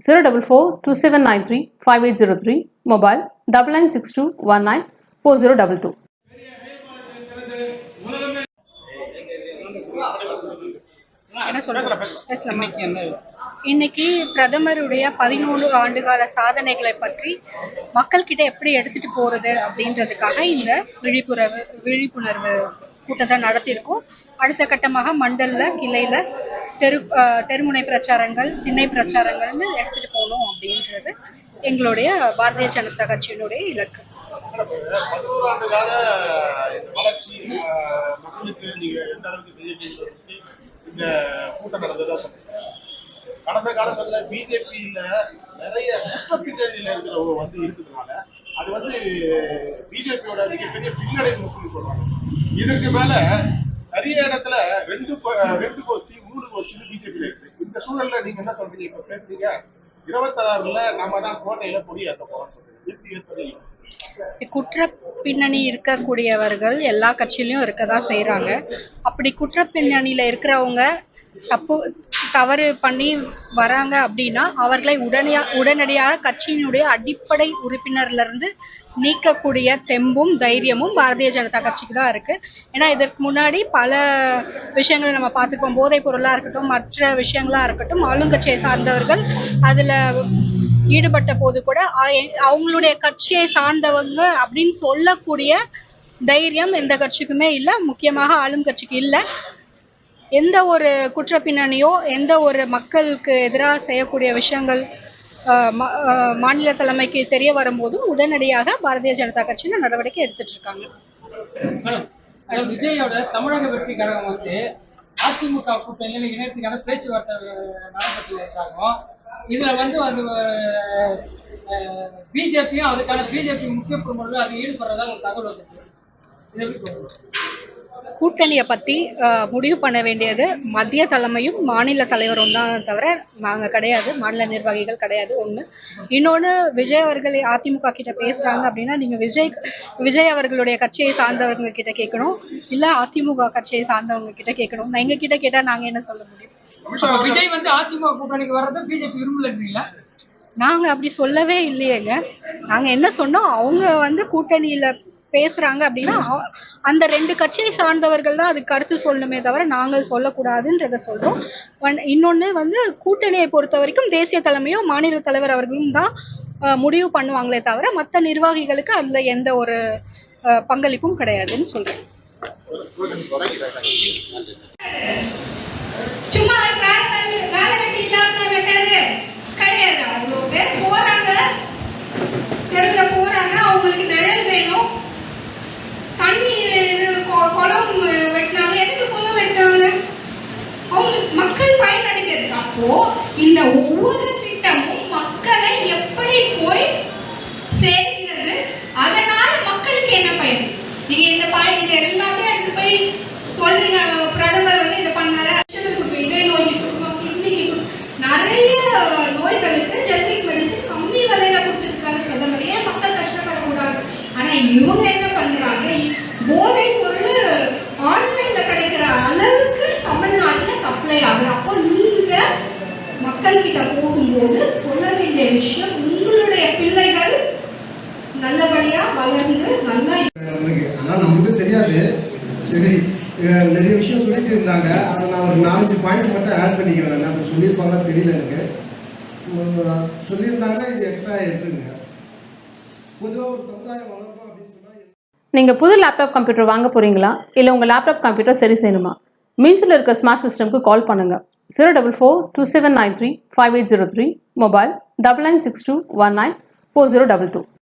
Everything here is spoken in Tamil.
zero double four two seven nine three five eight zero three mobile double nine six two one nine four zero double two என்ன சொல்ற இன்னைக்கு பிரதமருடைய பதினோரு ஆண்டுகால சாதனைகளை பற்றி மக்கள்கிட்ட எப்படி எடுத்துட்டு போறது அப்படின்றதுக்காக இந்த விழிப்புணர்வு விழிப்புணர்வு கூட்டத்தை நடத்தியிருக்கோம். அடுத்த கட்டமாக மண்டல்ல கிளையில் தெரு தெருமுனை பிரச்சாரங்கள் திண்ணை பிரச்சாரங்கள்னு எடுத்துகிட்டு போகணும் அப்படின்றது எங்களுடைய பாரதிய ஜனதா கட்சியினுடைய இலக்கு. கடந்த காலங்கள்ல பிஜேபியில நிறைய குற்ற பின்னணியில இருக்கிறவங்க வந்து இருக்கிறதுனால அது வந்து பிஜேபியோட மிகப்பெரிய பின்னடைவு சொல்றாங்க. இதுக்கு மேல நிறைய இடத்துல ரெண்டு ரெண்டு கோஷ்டி மூணு கோஷ்டி பிஜேபியில இருக்கு. இந்த சூழல்ல நீங்க என்ன சொல்றீங்க? இப்ப பேசுறீங்க இருபத்தாறுல நம்ம தான் கோட்டையில கொடி ஏற்ற சொல்றீங்க. எப்படி சரி, குற்ற பின்னணி இருக்கக்கூடியவர்கள் எல்லா கட்சியிலையும் இருக்கதான் செய்யறாங்க அப்படி குற்ற பின்னணியில இருக்கிறவங்க தப்பு தவறு பண்ணி வராங்க அப்படின்னா அவர்களை உடனடியா உடனடியாக கட்சியினுடைய அடிப்படை உறுப்பினர்லேருந்து நீக்கக்கூடிய தெம்பும் தைரியமும் பாரதிய ஜனதா கட்சிக்கு தான் இருக்குது ஏன்னா இதற்கு முன்னாடி பல விஷயங்களை நம்ம பார்த்துருப்போம். போதைப் பொருளாக இருக்கட்டும் மற்ற விஷயங்களாக இருக்கட்டும் ஆளுங்கட்சியை சார்ந்தவர்கள் அதில் ஈடுபட்ட போது கூட அவங்களுடைய கட்சியை சார்ந்தவங்க அப்படின்னு சொல்லக்கூடிய தைரியம் எந்த கட்சிக்குமே இல்லை. முக்கியமாக ஆளும் கட்சிக்கு இல்லை. எந்த ஒரு குற்ற பின்னணியோ எந்த ஒரு மக்களுக்கு எதிராக செய்யக்கூடிய விஷயங்கள் மாநில தலைமைக்கு தெரிய வரும்போதும் உடனடியாக பாரதிய ஜனதா கட்சியில நடவடிக்கை எடுத்துட்டு இருக்காங்க. விஜயோட தமிழக வெற்றி கழகம் வந்து அதிமுக கூட்டணியில் இணையத்துக்கான பேச்சுவார்த்தை நடந்துட்டு இருக்காங்க இதுல வந்து அது பிஜேபியும் அதுக்கான பிஜேபி முக்கிய பிரமுகர்கள் அது ஈடுபடுறதா ஒரு தகவல் வந்துருக்கு கூட்டணியை பத்தி அஹ், முடிவு பண்ண வேண்டியது மத்திய தலைமையும் மாநில தலைவரும் தான் தவிர நாங்க கிடையாது. மாநில நிர்வாகிகள் கிடையாது ஒண்ணு. இன்னொன்னு விஜய் அவர்கள் அதிமுக கிட்ட பேசுறாங்க அப்படின்னா நீங்க விஜய் விஜய் அவர்களுடைய கட்சியை சார்ந்தவங்க கிட்ட கேட்கணும். இல்ல அதிமுக கட்சியை சார்ந்தவங்க கிட்ட கேட்கணும். நான் எங்க கிட்ட கேட்டா நாங்க என்ன சொல்ல முடியும்? விஜய் வந்து அதிமுக கூட்டணிக்கு வர்றதை பிஜேபி விரும்பலன்றீங்களா நாங்க அப்படி சொல்லவே இல்லையேங்க. நாங்க என்ன சொன்னோம்? அவங்க வந்து கூட்டணியில பேசுறாங்க அப்படின்னா அந்த ரெண்டு கட்சியை சார்ந்தவர்கள் தான் அதுக்கு கருத்து சொல்லணுமே தவிர நாங்கள் சொல்லக்கூடாதுன்றத சொல்றோம். ஒன்- இன்னொன்னு வந்து கூட்டணியை பொறுத்த வரைக்கும் தேசிய தலைமையோ மாநில தலைவர் அவர்களும் தான் முடிவு பண்ணுவாங்களே தவிர மற்ற நிர்வாகிகளுக்கு அதுல எந்த ஒரு பங்களிப்பும் கிடையாதுன்னு சொல்றேன். சும்மா அப்போ இந்த ஒவ்வொரு திட்டமும் மக்களை எப்படி போய் சேர்க்கிறது அதனால மக்களுக்கு என்ன பயன்? நீங்க இந்த ப இது எல்லாத்தையும் எடுத்து போய் சொல்றீங்க பிரதமர் வந்து இதை பண்ணாரு. இதய நோய்க்கு கொடுக்கணும் கிட்னிக்கு கொடுக்கணும் நிறைய நோய்களுக்கு ஜெனரிக் மெடிசன் கம்மி விலையில கொடுத்துருக்காரு பிரதமர். ஏன் மக்கள் கஷ்டப்படக்கூடாது? ஆனா இவங்க என்ன பண்றாங்க? போதை போகும்போது சொல்ல வேண்டிய விஷயம் உங்களுடைய பிள்ளைகள் நல்லபடியா வளர்ந்து நல்லா நம்மளுக்கு தெரியாது. சரி நிறைய விஷயம் சொல்லிட்டு இருந்தாங்க. அதை நான் ஒரு நாலஞ்சு பாயிண்ட் மட்டும் ஆட் பண்ணிக்கிறேன். நான் அதை சொல்லியிருப்பாங்க தெரியல எனக்கு. உம், சொல்லியிருந்தாங்க இது எக்ஸ்ட்ரா எடுத்துங்க பொதுவாக ஒரு சமுதாயம் வளரணும் அப்படின்னு சொன்னால் நீங்கள் புது லேப்டாப் கம்ப்யூட்டர் வாங்க போகிறீங்களா இல்லை உங்கள் லேப்டாப் கம்ப்யூட்டர் சரி செய்யணுமா? மீன்ஸில் இருக்க ஸ்மார்ட் சிஸ்டம்க்கு கால் பண்ணுங்கள் zero double four two seven nine three five eight zero three mobile double nine six two one nine four zero double two.